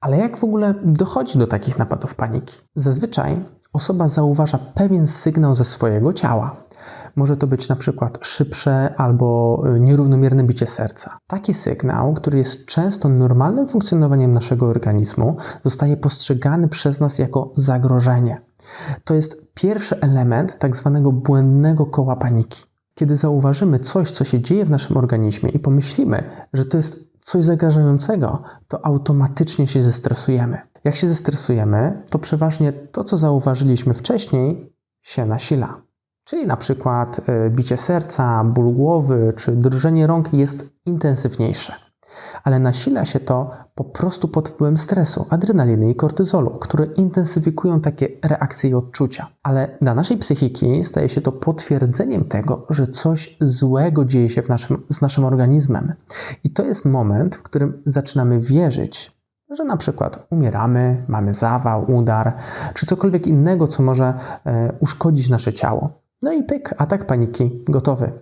Ale jak w ogóle dochodzi do takich napadów paniki? Zazwyczaj osoba zauważa pewien sygnał ze swojego ciała. Może to być na przykład szybsze albo y, nierównomierne bicie serca. Taki sygnał, który jest często normalnym funkcjonowaniem naszego organizmu, zostaje postrzegany przez nas jako zagrożenie. To jest pierwszy element tak zwanego błędnego koła paniki. Kiedy zauważymy coś, co się dzieje w naszym organizmie i pomyślimy, że to jest coś zagrażającego, to automatycznie się zestresujemy. Jak się zestresujemy, to przeważnie to, co zauważyliśmy wcześniej, się nasila. Czyli na przykład y, bicie serca, ból głowy czy drżenie rąk jest intensywniejsze. Ale nasila się to po prostu pod wpływem stresu, adrenaliny i kortyzolu, które intensyfikują takie reakcje i odczucia. Ale dla naszej psychiki staje się to potwierdzeniem tego, że coś złego dzieje się w naszym, z naszym organizmem. I to jest moment, w którym zaczynamy wierzyć, że na przykład umieramy, mamy zawał, udar, czy cokolwiek innego, co może e, uszkodzić nasze ciało. No i pyk, atak paniki gotowy.